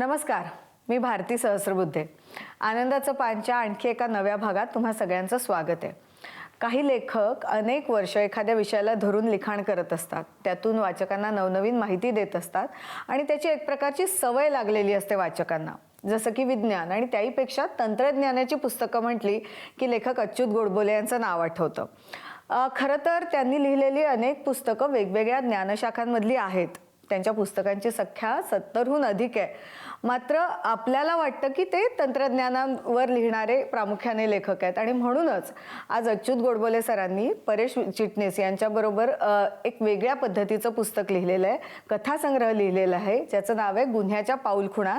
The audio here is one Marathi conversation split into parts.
नमस्कार मी भारती सहस्रबुद्धे. आनंदाचं पानच्या आणखी एका नव्या भागात तुम्हा सगळ्यांचं स्वागत आहे. काही लेखक अनेक वर्ष एखाद्या विषयाला धरून लिखाण करत असतात. त्यातून वाचकांना नवनवीन माहिती देत असतात आणि त्याची एक प्रकारची सवय लागलेली असते वाचकांना. जसं की विज्ञान आणि त्याहीपेक्षा तंत्रज्ञानाची पुस्तकं म्हटली की लेखक अच्युत गोडबोले यांचं नाव आठवतं. खरं तर त्यांनी लिहिलेली अनेक पुस्तकं वेगवेगळ्या ज्ञानशाखांमधली आहेत. त्यांच्या पुस्तकांची संख्या सत्तरहून अधिक आहे. मात्र आपल्याला वाटतं की ते तंत्रज्ञानावर लिहिणारे प्रामुख्याने लेखक आहेत. आणि म्हणूनच आज अच्युत गोडबोले सरांनी परेश चिटणीस यांच्याबरोबर एक वेगळ्या पद्धतीचं पुस्तक लिहिलेलं आहे. कथासंग्रह लिहिलेला आहे. ज्याचं नाव आहे गुन्ह्याच्या पाऊलखुणा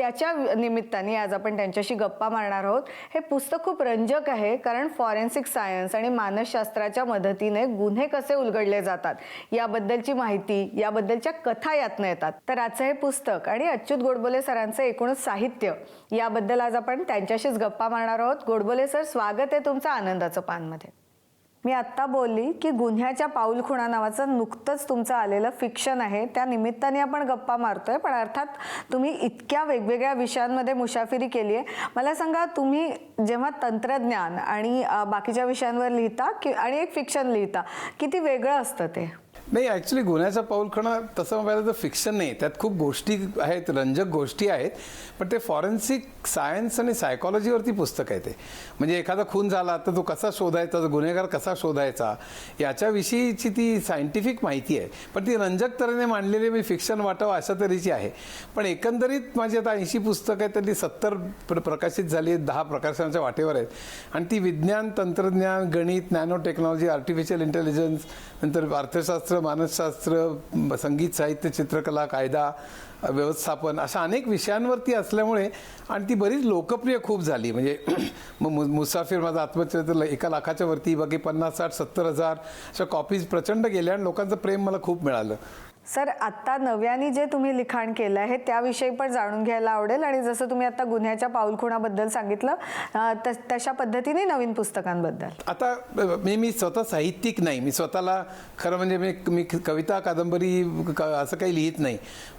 त्याच्या निमित्ताने आज आपण त्यांच्याशी गप्पा मारणार आहोत. हे पुस्तक खूप रंजक आहे कारण फॉरेन्सिक सायन्स आणि मानसशास्त्राच्या मदतीने गुन्हे कसे उलगडले जातात याबद्दलची माहिती याबद्दलच्या कथा यातनं येतात. तर आजचं हे पुस्तक आणि अच्युत गोडबोले सरांचं एकूणच साहित्य याबद्दल आज आपण त्यांच्याशीच गप्पा मारणार आहोत. गोडबोले सर स्वागत आहे तुमचं आनंदाचं पानमध्ये. मी आत्ता बोलली की गुन्ह्याच्या पाऊलखुणा नावाचं नुकतंच तुमचं आलेलं फिक्शन आहे. त्या निमित्ताने आपण गप्पा मारतोय पण अर्थात तुम्ही इतक्या वेगवेगळ्या विषयांमध्ये मुसाफिरी केली आहे. मला सांगा तुम्ही जेव्हा तंत्रज्ञान आणि बाकीच्या विषयांवर लिहिता की आणि एक फिक्शन लिहिता किती वेगळं असतं ते? नाही ॲक्च्युली गुन्ह्याचा पाऊलखणा तसं बघायला तर फिक्शन नाही. त्यात खूप गोष्टी आहेत रंजक गोष्टी आहेत पण ते फॉरेन्सिक सायन्स आणि सायकॉलॉजीवरती पुस्तक आहे ते. म्हणजे एखादा खून झाला तर तो कसा शोधायचा तो गुन्हेगार कसा शोधायचा याच्याविषयीची ती सायंटिफिक माहिती आहे. पण ती रंजक तऱ्हेने मांडलेली मी फिक्शन वाटावं अशा तऱ्हेची आहे. पण एकंदरीत माझी आता ऐंशी पुस्तकं आहेत त्यातली सत्तर प्र प्रकाशित झाली आहेत दहा प्रकाशनाच्या वाटेवर आहेत. आणि ती विज्ञान तंत्रज्ञान गणित नॅनो टेक्नॉलॉजी आर्टिफिशियल इंटेलिजन्स नंतर अर्थशास्त्र मानसशास्त्र संगीत साहित्य चित्रकला कायदा व्यवस्थापन अशा अनेक विषयांवरती असल्यामुळे आणि ती बरीच लोकप्रिय खूप झाली. म्हणजे मग मु- मुसाफिर माझं आत्मचरित्र एका लाखाच्या वरती बाकी पन्नास साठ सत्तर हजार अशा कॉपीज प्रचंड गेल्या आणि लोकांचं प्रेम मला खूप मिळालं. सर आत्ता नव्याने जे तुम्ही लिखाण केलं आहे त्याविषयी पण जाणून घ्यायला आवडेल. आणि जसं तुम्ही आता गुन्ह्याच्या पाऊलखुणाबद्दल सांगितलं अ, तशा पद्धतीने नवीन पुस्तकांबद्दल. आता मी मी स्वतः साहित्यिक नाही. मी स्वतःला खरं म्हणजे मी मी कविता कादंबरी क- असं काही लिहित नाही.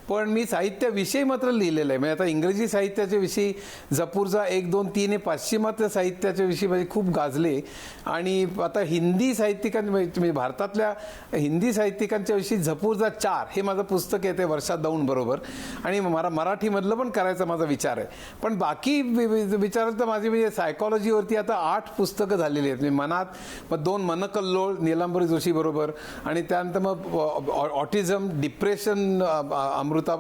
पण मी साहित्याविषयी मात्र लिहिलेलं आहे. म्हणजे आता इंग्रजी साहित्याच्या विषयी जपूरचा एक दोन तीन हे पाश्चिमात्य साहित्याच्या विषयी म्हणजे खूप गाजले. आणि आता हिंदी साहित्यिकां म्हणजे भारतातल्या हिंदी साहित्यिकांच्या विषयी चार चार. हे माझं पुस्तक आहे ते वर्षात दाऊन बरोबर. आणि मला मराठीमधलं पण करायचा माझा विचार आहे. पण बाकी विचार तर माझी म्हणजे सायकॉलॉजीवरती आता आठ पुस्तकं झालेली आहेत. म्हणजे मनात मग दोन मनकल्लोळ नीलांबरी जोशी बरोबर. आणि त्यानंतर मग ऑटिझम डिप्रेशन अमृता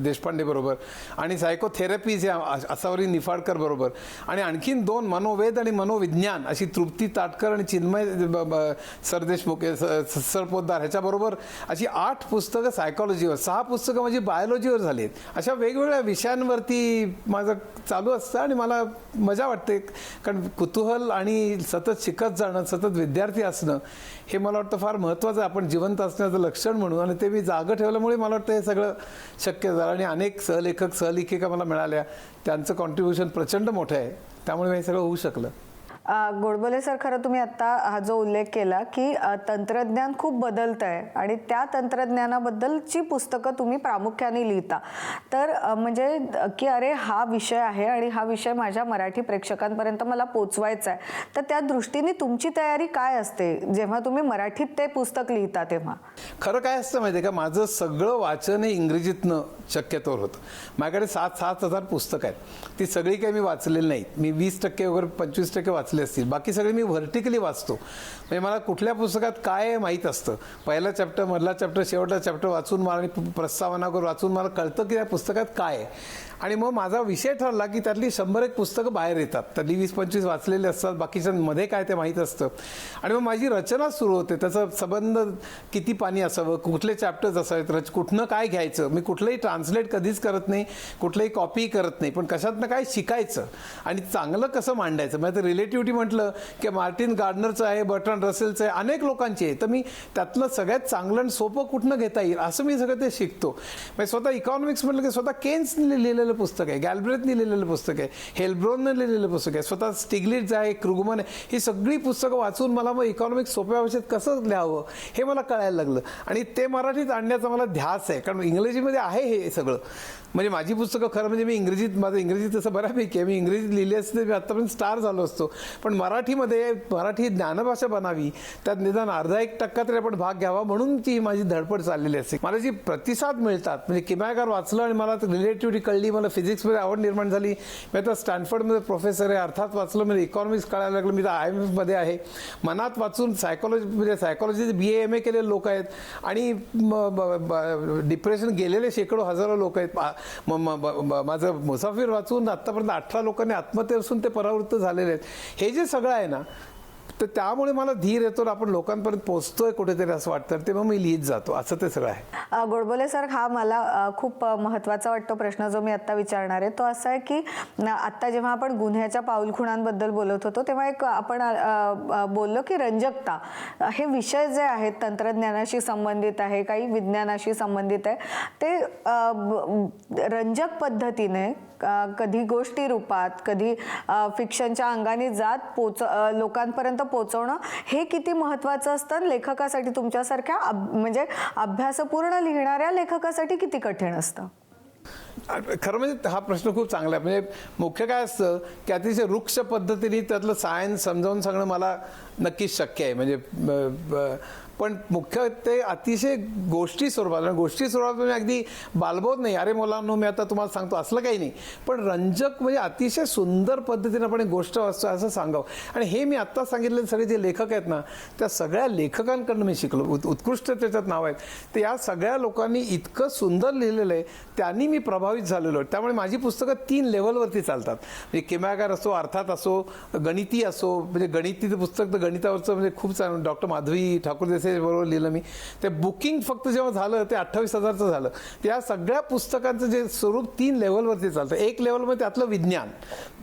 देशपांडे बरोबर. आणि सायकोथेरपीज या असावरी निफाडकर बरोबर. आणि आणखीन दोन मनोवेद आणि मनोविज्ञान अशी तृप्ती ताटकर आणि चिन्मय ब- सरदेशमुख स- स- सरपोतदार ह्याच्याबरोबर अशी आठ पुस्तकं सायकॉलॉजीवर सहा पुस्तकं माझी बायोलॉजीवर झाली आहेत अशा वेगवेगळ्या विषयांवरती माझं चालू असतं आणि मला मजा वाटते. कारण कुतूहल आणि सतत शिकत जाणं सतत विद्यार्थी असणं हे मला वाटतं फार महत्त्वाचं आहे. आपण जिवंत असण्याचं लक्षण म्हणून आणि ते मी जागं ठेवल्यामुळे मला वाटतं हे सगळं शक्य झालं. आणि अनेक सहलेखक सहलेखिका मला मिळाल्या. त्यांचं कॉन्ट्रीब्युशन प्रचंड मोठं आहे. त्यामुळे हे सगळं होऊ शकलं. गोडबोले सर खरं तुम्ही आत्ता हा जो उल्लेख केला की तंत्रज्ञान खूप बदलत आहे आणि त्या तंत्रज्ञानाबद्दलची पुस्तकं तुम्ही प्रामुख्याने लिहिता. तर म्हणजे की अरे हा विषय आहे आणि हा विषय माझ्या मराठी प्रेक्षकांपर्यंत मला पोचवायचा आहे तर त्या दृष्टीने तुमची तयारी काय असते जेव्हा तुम्ही मराठीत ते पुस्तक लिहिता तेव्हा? खरं काय असतं माहिती आहे का? माझं सगळं वाचन हे इंग्रजीतनं शक्यतोवर होतं. माझ्याकडे सात सात हजार पुस्तकं आहेत. ती सगळी काही मी वाचलेली नाहीत. मी वीस टक्के वगैरे पंचवीस टक्के वाचले असतील. बाकी सगळे मी व्हर्टिकली वाचतो. म्हणजे मला कुठल्या पुस्तकात काय आहे माहीत असतं. पहिला चॅप्टर मधला चॅप्टर शेवटला चॅप्टर वाचून मला आणि प्रस्तावना करून वाचून मला कळतं की त्या पुस्तकात काय आहे. आणि मग माझा विषय ठरला की त्यातली शंभर एक पुस्तकं बाहेर येतात. त्यातली वीस पंचवीस वाचलेली असतात बाकीच्यांमध्ये काय ते माहीत असतं. आणि मग माझी रचना सुरू होते. त्याचा संबंध किती पाणी असावं कुठले चॅप्टर्स असावेत रच कुठनं काय घ्यायचं? मी कुठलंही ट्रान्सलेट कधीच करत नाही कुठलंही कॉपी करत नाही पण कशातनं काय शिकायचं? आणि चांगलं कसं मांडायचं? म्हणजे रिलेटिव्हिटी म्हटलं की मार्टिन गार्डनरचं आहे बर्टन रसेलचं आहे अनेक लोकांचे आहे. तर मी त्यातलं सगळ्यात चांगलं आणि सोपं कुठनं घेता येईल? असं मी सगळं ते शिकतो. म्हणजे स्वतः इकॉनॉमिक्स म्हटलं की स्वतः केन्सने लिहिलेलं लिहिलेलं पुस्तक आहे. गॅल्ब्रेथनी लिहिलेलं पुस्तक आहे. हेल्ब्रोननं लिहिलेलं पुस्तक आहे. स्वतः स्टिग्लिट्स आहे क्रुगमन आहे. ही सगळी पुस्तकं वाचून मला मग इकॉनॉमिक सोप्या भाषेत कसं लिहावं हे मला कळायला लागलं. आणि ते मराठीत आणण्याचा मला ध्यास आहे. कारण इंग्रजीमध्ये आहे हे सगळं. म्हणजे माझी पुस्तकं खरं म्हणजे मी इंग्रजीत माझं इंग्रजी तसं बऱ्यापैकी आहे. मी इंग्रजीत लिहिली असते मी आत्तापर्यंत स्टार झालो असतो. पण मराठीमध्ये मराठी ज्ञानभाषा बनावी त्यात निदान अर्धा एक टक्का तरी आपण भाग घ्यावा म्हणून ती माझी धडपड चाललेली असते. मला जी प्रतिसाद मिळतात म्हणजे किमायकार वाचलं आणि मला रिलेटिव्हिटी कळली मला फिजिक्समध्ये आवड निर्माण झाली. मी आता स्टॅनफर्डमध्ये प्रोफेसर आहे. अर्थात वाचलं म्हणजे इकॉनॉमिक्स कळायला लागलं. मी तर आय एम एफमध्ये आहे. मनात वाचून सायकोलॉजी म्हणजे सायकॉलॉजीचे बी ए एम ए केलेले लोक आहेत. आणि डिप्रेशन गेलेले शेकडो हजारो लोक आहेत. म- माझं मुसाफिर वाचून आत्तापर्यंत अठरा लोकांनी आत्महत्या असून ते परावृत्त झालेले आहेत. हे जे सगळं आहे ना तर त्यामुळे मला धीर येतो आपण लोकांपर्यंत पोहोचतोय कुठेतरी असं वाटतं. ते मग मी लिहित जातो. असं ते सगळं आहे. गोडबोले सर हा मला खूप महत्त्वाचा वाटतो प्रश्न जो मी आत्ता विचारणार आहे. तो असा आहे की आत्ता जेव्हा आपण गुन्ह्याच्या पाऊलखुणांबद्दल बोलत होतो तेव्हा एक आपण बोललो की रंजकता. हे विषय जे आहेत तंत्रज्ञानाशी संबंधित आहे काही विज्ञानाशी संबंधित आहे ते रंजक पद्धतीने कधी गोष्टी रूपात कधी फिक्शनच्या अंगाने जात पोच लोकांपर्यंत पोचवणं हे किती महत्त्वाचं असतं लेखकासाठी तुमच्यासारख्या अभ- म्हणजे अभ्यासपूर्ण लिहिणाऱ्या लेखकासाठी किती कठीण असतं? खरं म्हणजे हा प्रश्न खूप चांगला आहे. म्हणजे मुख्य काय असतं की अतिशय वृक्ष पद्धतीने त्यातलं सायन्स समजावून सांगणं मला नक्कीच शक्य आहे. म्हणजे पण मुख्य ते अतिशय गोष्टी स्वरूपात आणि गोष्टी स्वरूपात म्हणजे अगदी बालबोध नाही. अरे मुलांनो मी आता तुम्हाला सांगतो असलं काही नाही. पण रंजक म्हणजे अतिशय सुंदर पद्धतीने आपण गोष्ट वाचतो असं सांगावं. आणि हे मी आत्ता सांगितलेले सगळे जे लेखक आहेत ना त्या सगळ्या लेखकांकडनं मी शिकलो. उत- उत्कृष्ट त्याच्यात नाव आहेत. तर या सगळ्या लोकांनी इतकं सुंदर लिहिलेलं आहे त्यांनी मी प्रभावित झालेलो आहे. त्यामुळे माझी पुस्तकं तीन लेवलवरती चालतात. म्हणजे किमयागार असो अर्थात असो गणिती असो म्हणजे गणितीचं पुस्तक तर गणितावरचं म्हणजे खूप चांगलं. डॉक्टर माधवी ठाकूर देसाई बरोबर लिहिलं मी. ते बुकिंग फक्त जेव्हा झालं ते अठ्ठावीस हजारचं झालं. त्या सगळ्या पुस्तकांचं जे स्वरूप तीन लेवलवरती चालतं. एक लेवलमध्ये त्यातलं विज्ञान.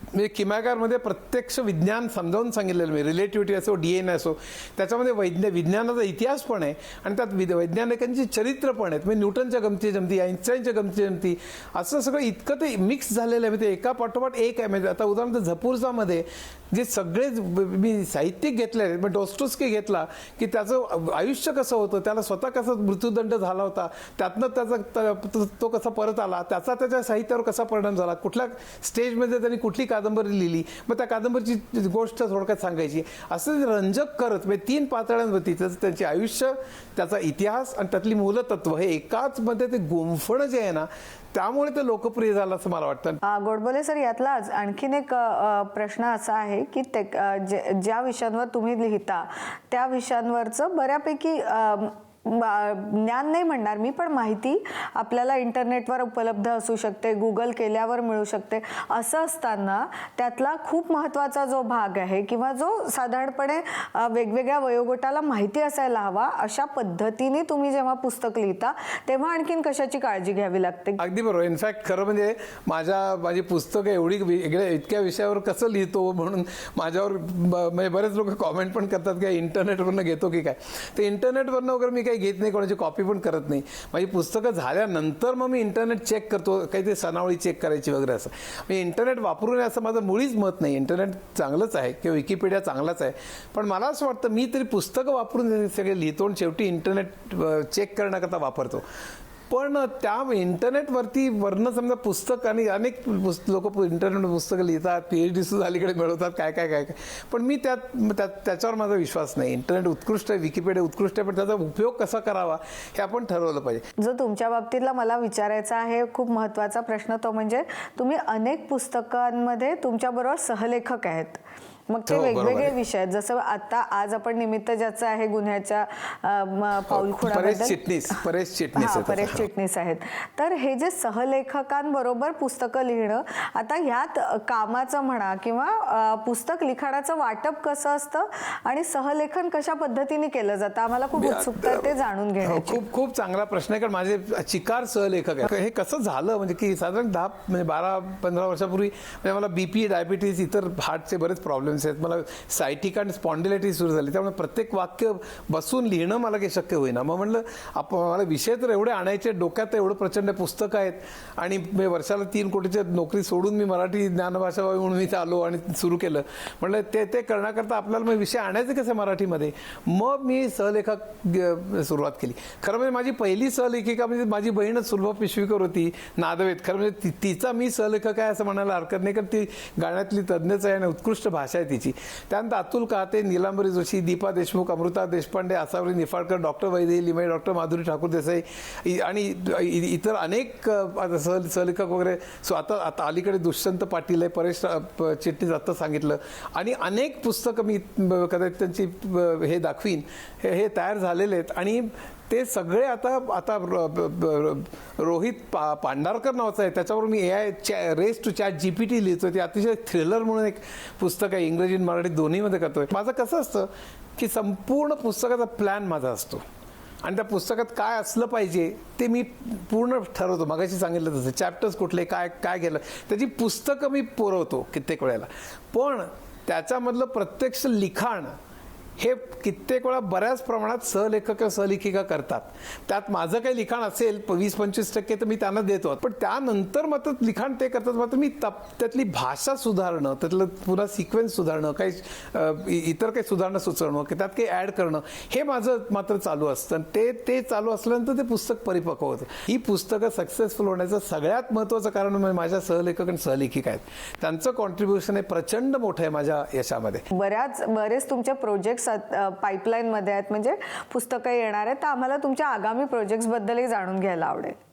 म्हणजे किमयागारमध्ये प्रत्यक्ष विज्ञान समजावून सांगितलेलं मी. रिलेटिव्हिटी असो डी एन असो त्याच्यामध्ये वैज्ञ विज्ञानाचा इतिहास पण आहे आणि त्यात विद- वैज्ञानिकांची चरित्र पण आहेत. म्हणजे न्यूटनच्या गमती जमती आईन्स्टाईनच्या गमती जमती. असं सगळं इतकं ते मिक्स झालेलं आहे. म्हणजे ते एका पाठोपाठ एक आहे. म्हणजे आता उदाहरणार्थ झपूरचामध्ये जे सगळे मी साहित्यिक घेतले मग डॉस्टोस्की घेतला की त्याचं आयुष्य कसं होतं त्याला स्वतः कसा मृत्यूदंड झाला होता त्यातनं त्याचा त- तो- कसा परत आला त्याचा त्याच्या साहित्यावर कसा परिणाम झाला कुठल्या स्टेजमध्ये त्यांनी कुठली कादंबरी लिहिली मग त्या कादंबरीची गोष्ट थोडक्यात सांगायची. असं ते रंजक करत म्हणजे तीन पातळ्यांवरती त्याचं त्यांचे आयुष्य त्याचा इतिहास आणि त्यातली मूलतत्व हे एकाच मध्ये ते गुंफणं जे आहे ना त्यामुळे ते लोकप्रिय झालं असं मला वाटतं. गोडबोले सर यातलाच आणखीन एक प्रश्न असा आहे की ते ज्या विषयांवर तुम्ही लिहिता त्या विषयांवरचं बऱ्यापैकी ज्ञान नाही म्हणणार मी पण माहिती आपल्याला इंटरनेटवर उपलब्ध असू शकते गुगल केल्यावर मिळू शकते. असं असताना त्यातला खूप महत्त्वाचा जो भाग आहे किंवा जो साधारणपणे वेगवेगळ्या वयोगटाला माहिती असायला हवा अशा पद्धतीने तुम्ही जेव्हा पुस्तक लिहिता तेव्हा आणखीन कशाची काळजी घ्यावी लागते? अगदी बरोबर. इनफॅक्ट खरं म्हणजे माझ्या माझी पुस्तकं एवढी वेगळ्या इतक्या विषयावर कसं लिहितो म्हणून माझ्यावर म्हणजे बरेच लोक कॉमेंट पण करतात की इंटरनेटवरनं घेतो की काय. ते इंटरनेटवरनं वगैरे मी काही घेत नाही कोणाची कॉपी पण करत नाही. माझी पुस्तकं झाल्यानंतर मग मी इंटरनेट चेक करतो काही ते सणावळी चेक करायची वगैरे असं. मी इंटरनेट वापरू नये असं माझं मुळीच मत नाही. इंटरनेट चांगलंच आहे किंवा विकिपीडिया चांगलाच आहे. पण मला असं वाटतं मी तरी पुस्तकं वापरून सगळे लिहितो आणि शेवटी इंटरनेट चेक करण्याकरता वापरतो. पण त्या इंटरनेटवरती वरनं समजा पुस्तक आणि अनेक लोक इंटरनेट पुस्तकं लिहितात पी एच डी सुद्धा अलीकडे मिळवतात काय काय काय काय. पण मी त्यात त्यात- त्याच्यावर माझा विश्वास नाही. इंटरनेट उत्कृष्ट आहे विकिपीडिया उत्कृष्ट आहे पण त्याचा उपयोग कसा करावा हे आपण ठरवलं पाहिजे. जो तुमच्या बाबतीतला मला विचारायचा आहे खूप महत्त्वाचा प्रश्न तो म्हणजे तुम्ही अनेक पुस्तकांमध्ये तुमच्याबरोबर सहलेखक आहेत. मग ते हो, बरोबर वेगवेगळे आहे. विषय आहेत. जसं आता आज आपण निमित्त ज्याचं आहे गुन्ह्याच्या अ, म, परेश पाऊलखुणाबद्दल. चिटणीस परेश चिटणीस हा, आहेत परेश आता. चिटणीस आहेत. तर हे जे सहलेखकांबरोबर पुस्तकं लिहिणं आता ह्यात अ, कामाचं म्हणा किंवा अ, पुस्तक लिखाणाचं वाटप कसं असतं आणि सहलेखन कशा पद्धतीने केलं जातं? आम्हाला खूप उत्सुकता आहे ते जाणून हो, घेण्याची. खूप खूप चांगला प्रश्न आहे कारण माझे चिकार सहलेखक आहेत. हे कसं झालं? म्हणजे की साधारण दहा म्हणजे बारा पंधरा वर्षापूर्वी म्हणजे मला बीपी डायबिटीज इतर हार्टचे बरेच प्रॉब्लेम प्रॉब्लेम्स आहेत. मला सायटिक आणि स्पॉन्डिलायटिस सुरू झाली. त्यामुळे प्रत्येक वाक्य बसून लिहिणं मला काही शक्य होईना. मग म्हणलं आपण मला विषय तर एवढे आणायचे डोक्यात एवढं प्रचंड पुस्तकं आहेत आणि मी वर्षाला तीन कोटीच्या नोकरी सोडून मी मराठी ज्ञानभाषा व्हावी म्हणून मी आलो आणि सुरू केलं. म्हणलं ते ते करण्याकरता आपल्याला मग विषय आणायचे कसे मराठीमध्ये? मग मी सहलेखक सुरुवात केली. खरं म्हणजे माझी पहिली सहलेखिका म्हणजे माझी बहीणच सुलभ पिशवीकर होती नादवेत. खरं म्हणजे तिचा मी सहलेखक आहे असं म्हणायला हरकत नाही कारण ती गाण्यातली तज्ज्ञच आहे आणि उत्कृष्ट भाषा आहे तिची. त्यानंतर अतुल काहते नीलांबरी जोशी दीपा देशमुख अमृता देशपांडे आसावरी निफाडकर डॉक्टर वैदे लिमये डॉक्टर माधुरी ठाकूर देसाई आणि इतर अनेक अ, सह सहलेखक वगैरे. सो आता आता अलीकडे दुष्यंत पाटील आहे परेश प- चिटणीस आत्ता सांगितलं. आणि अनेक पुस्तकं मी कदाचित त्यांची हे दाखवीन. हे हे तयार झालेले आहेत. आणि ते सगळे आता आता ब- ब- रोहित पा पांडारकर नावाचं आहे. त्याच्यावर मी A I चॅ race to chat G P T लिहितो ते अतिशय थ्रिलर म्हणून एक पुस्तक आहे. इंग्रजी आणि मराठी दोन्हीमध्ये करतोय. माझं कसं असतं की संपूर्ण पुस्तकाचा प्लॅन माझा असतो. आणि त्या पुस्तकात काय असलं पाहिजे ते मी पूर्ण ठरवतो. मगाशी सांगितलं तसं. चॅप्टर्स कुठले काय काय गेलं. त्याची पुस्तकं मी पुरवतो कित्येक वेळेला. पण त्याच्यामधलं प्रत्यक्ष लिखाण हे कित्येक वेळा बऱ्याच प्रमाणात सहलेखक किंवा सहलेखिका करतात. त्यात माझं काही लिखाण असेल वीस पंचवीस टक्के तर मी त्यांना देतो. पण त्यानंतर मात्र लिखाण ते करतात मात्र मी तप- त्यातली भाषा सुधारणं त्यातलं पुन्हा सिक्वेन्स सुधारणं काही इतर काही सुधारणं सुचवणं की त्यात काही ॲड करणं हे माझं मात्र चालू असतं. आणि ते ते चालू असल्यानंतर ते पुस्तक परिपक्व होतं. ही पुस्तकं सक्सेसफुल होण्याचं सगळ्यात महत्त्वाचं कारण म्हणजे माझ्या सहलेखक आणि सहलेखिका आहेत. त्यांचं कॉन्ट्रीब्युशन हे प्रचंड मोठं आहे माझ्या यशामध्ये. बऱ्याच बरेच तुमचे प्रोजेक्ट्स पाईपलाईनमध्ये आहेत. म्हणजे पुस्तकं येणार आहेत. तर आम्हाला तुमच्या आगामी प्रोजेक्ट्सबद्दलही जाणून घ्यायला आवडेल.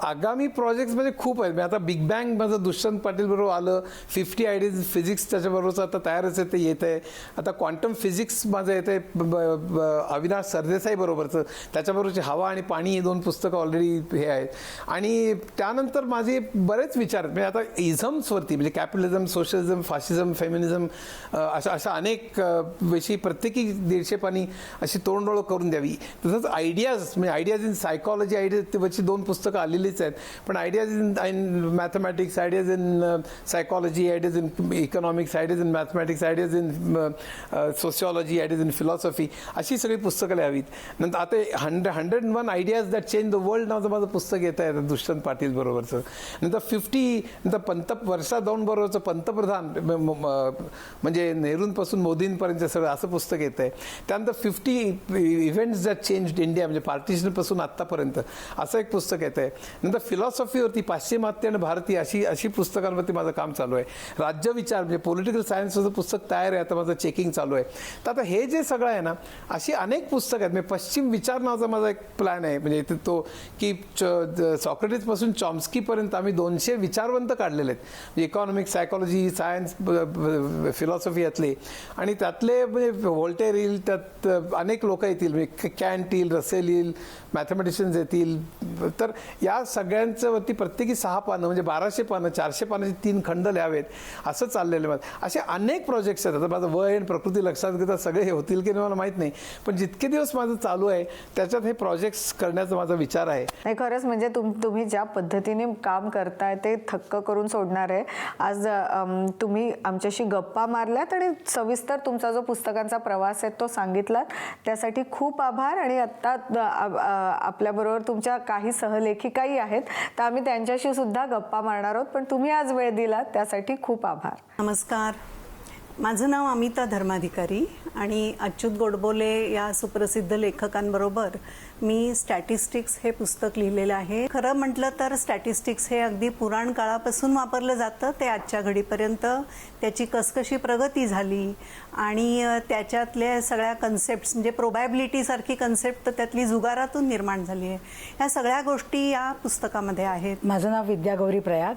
आगामी प्रोजेक्ट्स म्हणजे खूप आहेत. मी आता बिग बँग माझं दुष्यंत पाटील बरोबर आलं. फिफ्टी आयडीज फिजिक्स त्याच्याबरोबरचं आता तयारच आहे ते येत आहे आता क्वांटम फिजिक्स माझं येते आहे अविनाश सरदेसाई बरोबरचं. त्याच्याबरोबरची हवा आणि पाणी ही दोन पुस्तकं ऑलरेडी हे आहेत. आणि त्यानंतर माझे बरेच विचार आहेत म्हणजे आता इझम्सवरती म्हणजे कॅपिटलिझम सोशलिझम फाशिझम फेमिनिझम अशा अशा अनेक विषयी प्रत्येकी दीडशे पाणी अशी तोंडोळ करून द्यावी. तसंच आयडियाज म्हणजे आयडियाज इन सायकॉलॉजी आयडियाची दोन पुस्तकं आलेली आलेलीच आहेत पण ideas in in mathematics ideas in psychology ideas in economics ideas in mathematics ideas in sociology ideas in philosophy अशी सगळी पुस्तकं लिहावीत. नंतर आता hundred hundred one ideas that change the world नावाचं माझं पुस्तक येत आहे दुष्यंत पाटील बरोबरचं. नंतर फिफ्टी नंतर पंत वर्षा दोन बरोबरचं पंतप्रधान म्हणजे नेहरूंपासून मोदींपर्यंत सगळं असं पुस्तक येत आहे. त्यानंतर fifty events that change India म्हणजे पार्टिशनपासून आत्तापर्यंत. असं एक पुस्तक येत आहे. नंतर फिलॉसॉफीवरती पाश्चिमात्य आणि भारतीय अशी अशी पुस्तकांवरती माझं काम चालू आहे. राज्य विचार म्हणजे पॉलिटिकल सायन्सचं पुस्तक तयार आहे आता माझं चेकिंग चालू आहे. तर आता हे जे सगळं आहे ना अशी अनेक पुस्तकं आहेत. म्हणजे पश्चिम विचार नावाचा माझा एक प्लॅन आहे. म्हणजे इथे तो की सॉक्रेटिसपासून चॉम्स्कीपर्यंत आम्ही दोनशे विचारवंत काढलेले आहेत. म्हणजे सायकॉलॉजी सायन्स फिलॉसॉफी यातले. आणि त्यातले म्हणजे व्होल्टेर येईल त्यात अनेक लोक येतील. म्हणजे कॅन्ट येईल रसेल येईल मॅथमॅटिशियन्स येतील. तर या सगळ्यांचं वरती प्रत्येकी सहा पानं म्हणजे बाराशे पानं चारशे पानाचे तीन खंड लिहावेत. असं चाललेलं आहे. माझं. असे अनेक प्रोजेक्ट्स आहेत. आता माझं वय आणि प्रकृती लक्षात घेता सगळे हे होतील की नाही मला माहीत नाही. पण जितके दिवस माझं चालू आहे त्याच्यात हे प्रोजेक्ट्स करण्याचा माझा विचार आहे. नाही खरंच म्हणजे तुम तुम्ही ज्या पद्धतीने काम करताय ते थक्क करून सोडणार आहे. आज तुम्ही आमच्याशी गप्पा मारल्यात आणि सविस्तर तुमचा जो पुस्तकांचा प्रवास आहे तो सांगितलात. त्यासाठी खूप आभार आणि आत्ता आपल्याबरोबर तुमच्या काही सहलेखिकाही आहेत तर आम्ही त्यांच्याशी सुद्धा गप्पा मारणार आहोत. पण तुम्ही आज वेळ दिलात त्यासाठी खूप आभार. नमस्कार. माझं नाव अमिता धर्माधिकारी आणि अच्युत गोडबोले या सुप्रसिद्ध लेखकांबरोबर मी स्टॅटिस्टिक्स हे पुस्तक लिहिलेलं आहे. खरं म्हटलं तर स्टॅटिस्टिक्स हे अगदी पुराण काळापासून वापरलं जातं. ते आजच्या घडीपर्यंत त्याची कसकशी प्रगती झाली आणि त्याच्यातल्या सगळ्या कन्सेप्ट म्हणजे प्रोबॅबिलिटीसारखी कन्सेप्ट तर त्यातली जुगारातून निर्माण झाली आहे. ह्या सगळ्या गोष्टी या पुस्तकामध्ये आहेत. माझं नाव विद्या गौरी प्रयाग.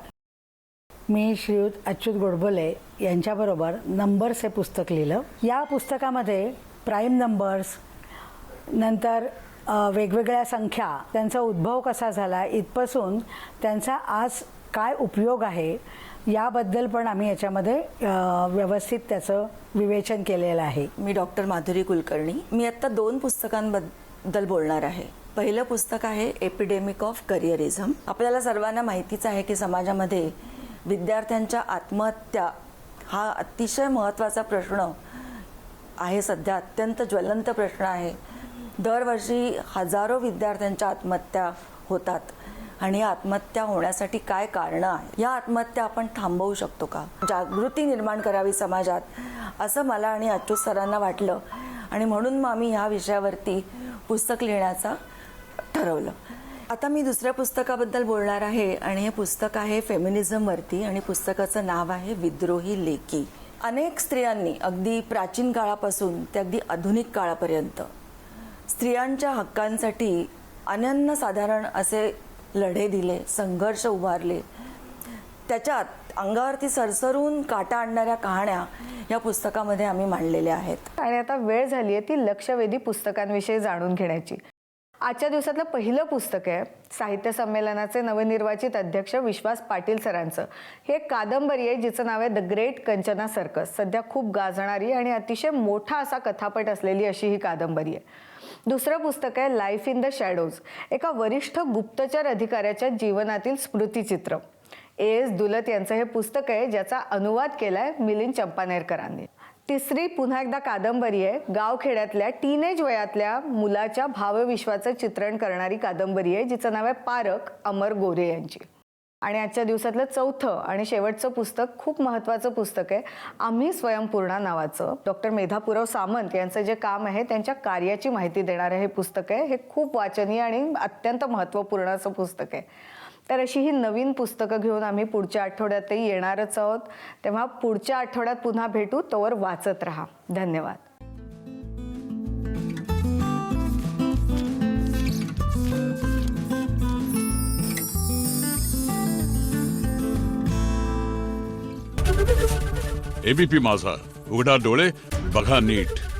मी श्रीयुत अच्युत गोडबोले यांच्याबरोबर नंबर्स हे पुस्तक लिहिलं. या पुस्तकामध्ये प्राईम नंबर्स नंतर वेगवेगळ्या संख्या त्यांचा उद्भव कसा झाला इथपासून त्यांचा आज काय उपयोग आहे याबद्दल पण आम्ही याच्यामध्ये व्यवस्थित त्याचं विवेचन केलेलं आहे. मी डॉक्टर माधुरी कुलकर्णी. मी आत्ता दोन पुस्तकांबद्दल बोलणार आहे. पहिलं पुस्तक आहे एपिडेमिक ऑफ करिअरिझम आपल्याला सर्वांना माहितीच आहे की समाजामध्ये विद्यार्थ्यांच्या आत्महत्या हा अतिशय महत्त्वाचा प्रश्न आहे सध्या अत्यंत ज्वलंत प्रश्न आहे. दरवर्षी हजारो विद्यार्थ्यांच्या आत्महत्या होतात. आणि आत्महत्या होण्यासाठी काय कारणं आहे या आत्महत्या आपण थांबवू शकतो का? जागृती निर्माण करावी समाजात असं मला आणि अच्युत सरांना वाटलं. आणि म्हणून मग आम्ही ह्या विषयावरती पुस्तक लिहिण्याचा ठरवलं. आता मी दुसऱ्या पुस्तकाबद्दल बोलणार आहे आणि हे पुस्तक आहे फेमिनिझमवरती आणि पुस्तकाचं नाव आहे विद्रोही लेकी. अनेक स्त्रियांनी अगदी प्राचीन काळापासून ते अगदी आधुनिक काळापर्यंत स्त्रियांच्या हक्कांसाठी अनन्यसाधारण असे लढे दिले संघर्ष उभारले. त्याच्यात अंगावरती सरसरून काटा आणणाऱ्या कहाण्या या पुस्तकामध्ये आम्ही मांडलेल्या आहेत. आणि आता वेळ झाली आहे ती लक्षवेधी पुस्तकांविषयी जाणून घेण्याची. आजच्या दिवसातलं पहिलं पुस्तक आहे साहित्य संमेलनाचे नवनिर्वाचित अध्यक्ष विश्वास पाटील सरांचं. हे एक कादंबरी आहे जिचं नाव आहे द ग्रेट कंचना सर्कस. सध्या खूप गाजणारी आणि अतिशय मोठा असा कथापट असलेली अशी ही कादंबरी आहे. दुसरं पुस्तक आहे लाईफ इन द शॅडोज. एका वरिष्ठ गुप्तचर अधिकाऱ्याच्या जीवनातील स्मृतिचित्र. ए एस दुलत यांचं हे पुस्तक आहे ज्याचा अनुवाद केलाय मिलिंद चंपानेरकरांनी. तिसरी पुन्हा एकदा कादंबरी आहे. गावखेड्यातल्या टीनेज वयातल्या मुलाच्या भावविश्वाचं चित्रण करणारी कादंबरी आहे जिचं नाव आहे पारक अमर गोरे यांची. आणि आजच्या दिवसातलं चौथं आणि शेवटचं पुस्तक खूप महत्त्वाचं पुस्तक आहे. आम्ही स्वयंपूर्णा नावाचं डॉक्टर मेधापुरव सामंत यांचं जे काम आहे त्यांच्या कार्याची माहिती देणारं हे पुस्तक आहे. हे खूप वाचनीय आणि अत्यंत महत्त्वपूर्ण असं पुस्तक आहे. तर अशी ही नवीन पुस्तकं घेऊन आम्ही पुढच्या आठवड्यातही येणारच आहोत. तेव्हा पुढच्या आठवड्यात पुन्हा भेटू. तोवर वाचत राहा. धन्यवाद. एबीपी माझा. उघडा डोळे बघा नीट.